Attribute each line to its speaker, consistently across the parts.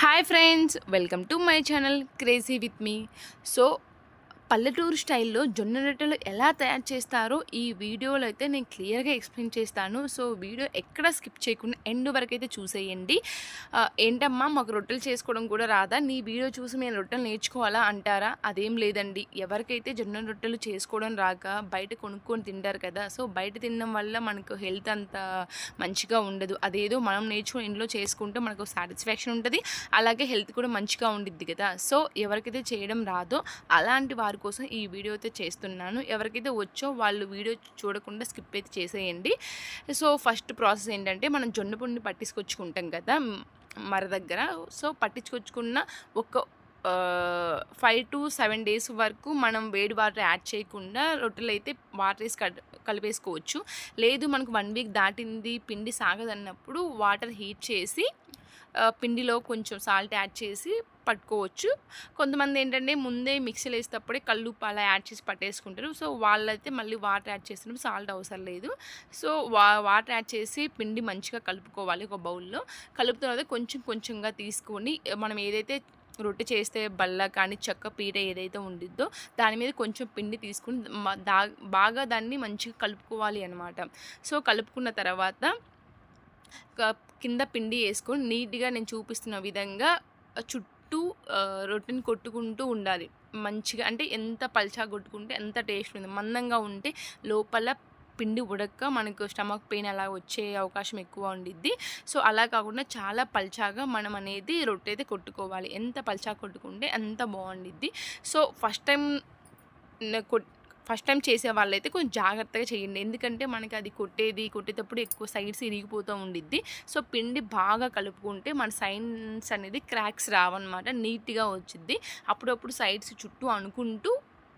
Speaker 1: Hi friends welcome to my channel crazy with me so పల్లెటూరు స్టైల్లో జొన్న రొట్టెలు ఎలా తయారు చేస్తారో ఈ వీడియోలో అయితే నేను క్లియర్గా ఎక్స్ప్లెయిన్ చేస్తాను. సో వీడియో ఎక్కడ స్కిప్ చేయకుండా ఎండ్ వరకు అయితే చూసేయండి. ఏంటమ్మా మాకు రొట్టెలు చేసుకోవడం కూడా రాదా? నీ వీడియో చూసి మేము రొట్టెలు నేర్చుకోవాలా అంటారా? అదేం లేదండి. ఎవరికైతే జొన్న రొట్టెలు చేసుకోవడం రాక బయట కొనుక్కొని తింటారు కదా సో బయట తినడం వల్ల మనకు హెల్త్ అంత మంచిగా ఉండదు. అదేదో మనం నేర్చుకుని ఇంట్లో చేసుకుంటే మనకు సాటిస్ఫాక్షన్ ఉంటుంది అలాగే హెల్త్ కూడా మంచిగా ఉండిద్ది కదా. సో ఎవరికైతే చేయడం రాదో అలాంటి వారు కోసం ఈ వీడియో అయితే చేస్తున్నాను. ఎవరికైతే వచ్చో వాళ్ళు వీడియో చూడకుండా స్కిప్ అయితే చేసేయండి. సో ఫస్ట్ ప్రాసెస్ ఏంటంటే మనం జొన్న పొడిని పట్టించుకొచ్చుకుంటాం కదా మర దగ్గర. సో పట్టించుకొచ్చుకున్న ఒక ఫైవ్ టు సెవెన్ డేస్ వరకు మనం వేడి వాటర్ యాడ్ చేయకుండా రొట్టెలు అయితే వాటర్ వేసి కలిపేసుకోవచ్చు. లేదు మనకు వన్ వీక్ దాటింది పిండి సాగదన్నప్పుడు వాటర్ హీట్ చేసి పిండిలో కొంచెం సాల్ట్ యాడ్ చేసి పట్టుకోవచ్చు. కొంతమంది ఏంటంటే ముందే మిక్సీలో వేసేటప్పుడే కల్లుప్పు అలా యాడ్ చేసి పట్టేసుకుంటారు. సో వాళ్ళైతే మళ్ళీ వాటర్ యాడ్ చేసినప్పుడు సాల్ట్ అవసరం లేదు. సో వా వాటర్ యాడ్ చేసి పిండి మంచిగా కలుపుకోవాలి ఒక బౌల్లో. కలుపుతున్న తర్వాత కొంచెం కొంచెంగా తీసుకొని మనం ఏదైతే రొట్టె చేస్తే బల్ల కానీ చెక్క పీట ఏదైతే ఉండిద్దో దాని మీద కొంచెం పిండి తీసుకుని దా బాగా దాన్ని మంచిగా కలుపుకోవాలి అనమాట సో కలుపుకున్న తర్వాత కింద పిండి వేసుకొని నీట్గా నేను చూపిస్తున్న విధంగా చుట్టూ రొట్టెని కొట్టుకుంటూ ఉండాలి. మంచిగా అంటే ఎంత పల్చా కొట్టుకుంటే ఎంత టేస్ట్ ఉంది మందంగా ఉంటే లోపల పిండి ఉడక్క మనకు స్టమక్ పెయిన్ అలా వచ్చే అవకాశం ఎక్కువ ఉండిద్ది. సో అలా కాకుండా చాలా పల్చాగా మనం అనేది రొట్టె అయితే కొట్టుకోవాలి. ఎంత పల్చా కొట్టుకుంటే అంత బాగుండిద్ది. సో ఫస్ట్ టైం కొట్ ఫస్ట్ టైం చేసే వాళ్ళైతే కొంచెం జాగ్రత్తగా చేయండి. ఎందుకంటే మనకి అది కొట్టేది కొట్టేటప్పుడు ఎక్కువ సైడ్స్ ఇరిగిపోతూ ఉండిద్ది. సో పిండి బాగా కలుపుకుంటే మన సైన్స్ అనేది క్రాక్స్ రావన్నమాట నీట్గా వచ్చిద్ది. అప్పుడప్పుడు సైడ్స్ చుట్టూ అనుకుంటూ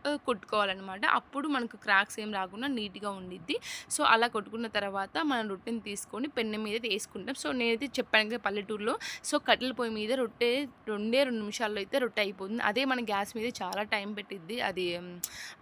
Speaker 1: కొట్టుకోవాలన్నమాట. అప్పుడు మనకు క్రాక్స్ ఏం రాకుండా నీట్గా ఉండిద్ది. సో అలా కొట్టుకున్న తర్వాత మనం రొట్టెని తీసుకొని పెన్నె మీద వేసుకుంటాం. సో నేనైతే చెప్పాను కదా పల్లెటూరులో. సో కట్టెల పొయ్యి మీద రొట్టె రెండే రెండు నిమిషాల్లో అయితే రొట్టె అయిపోతుంది. అదే మన గ్యాస్ మీద చాలా టైం పెట్టిద్ది అది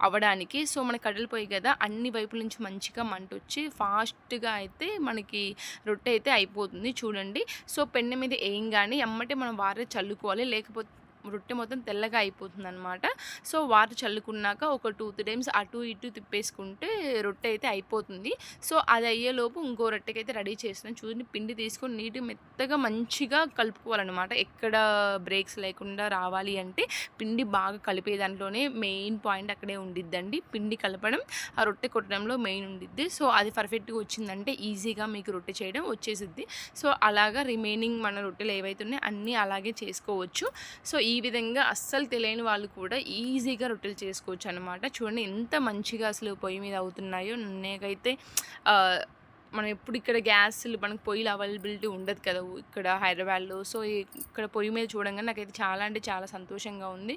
Speaker 1: అవ్వడానికి. సో మన కట్టెల పొయ్యి కదా అన్ని వైపుల నుంచి మంచిగా మంట వచ్చి ఫాస్ట్గా అయితే మనకి రొట్టె అయితే అయిపోతుంది. చూడండి. సో పెన్నె మీద ఏం కానీ ఎమ్మటే మనం వారే చల్లుకోవాలి. లేకపోతే రొట్టె మొత్తం తెల్లగా అయిపోతుంది అనమాట సో వాటర్ చల్లుకున్నాక ఒక టూ త్రీ టైమ్స్ అటు ఇటు తిప్పేసుకుంటే రొట్టె అయితే అయిపోతుంది. సో అది అయ్యేలోపు ఇంకో రొట్టెకి అయితే రెడీ చేస్తున్నాను. చూడండి పిండి తీసుకొని నీటి మెత్తగా మంచిగా కలుపుకోవాలన్నమాట. ఎక్కడ బ్రేక్స్ లేకుండా రావాలి అంటే పిండి బాగా కలిపే దాంట్లోనే మెయిన్ పాయింట్ అక్కడే ఉండిద్దండి. పిండి కలపడం ఆ రొట్టె కొట్టడంలో మెయిన్ ఉండిద్ది. సో అది పర్ఫెక్ట్గా వచ్చిందంటే ఈజీగా మీకు రొట్టె చేయడం వచ్చేసిద్ది. సో అలాగా రిమైనింగ్ మన రొట్టెలు ఏవైతే ఉన్నాయో అన్నీ అలాగే చేసుకోవచ్చు. సో ఈ ఈ విధంగా అస్సలు తెలియని వాళ్ళు కూడా ఈజీగా రొట్టెలు చేసుకోవచ్చు అనమాట చూడండి ఎంత మంచిగా అసలు పొయ్యి మీద అవుతున్నాయో. నేనైతే మనం ఎప్పుడు ఇక్కడ గ్యాస్లు మనకు పొయ్యిలు అవైలబిలిటీ ఉండదు కదా ఇక్కడ హైదరాబాద్లో. సో ఇక్కడ పొయ్యి మీద చూడంగానే నాకైతే చాలా అంటే చాలా సంతోషంగా ఉంది.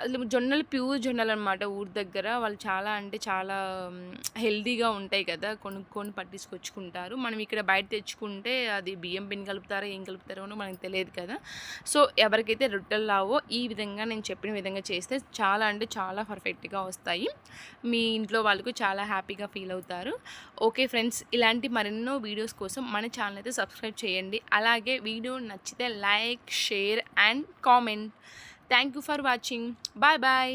Speaker 1: అసలు జొన్నలు ప్యూర్ జొన్నలు అనమాట ఊరి దగ్గర. వాళ్ళు చాలా అంటే చాలా హెల్దీగా ఉంటాయి కదా. కొనుక్కొని పట్టించుకొచ్చుకుంటారు. మనం ఇక్కడ బయట తెచ్చుకుంటే అది బియ్యం పిండి కలుపుతారో ఏం కలుపుతారో మనకు తెలియదు కదా. సో ఎవరికైతే రొట్టెలు రావో ఈ విధంగా నేను చెప్పిన విధంగా చేస్తే చాలా అంటే చాలా పర్ఫెక్ట్గా వస్తాయి. మీ ఇంట్లో వాళ్ళకు చాలా హ్యాపీగా ఫీల్ అవుతారు. ఓకే ఫ్రెండ్స్ ఇలాంటి ఇలాంటి మరెన్నో వీడియోస్ కోసం మన ఛానల్ అయితే సబ్స్క్రైబ్ చేయండి. అలాగే వీడియో నచ్చితే like share and comment. Thank you for watching. Bye bye.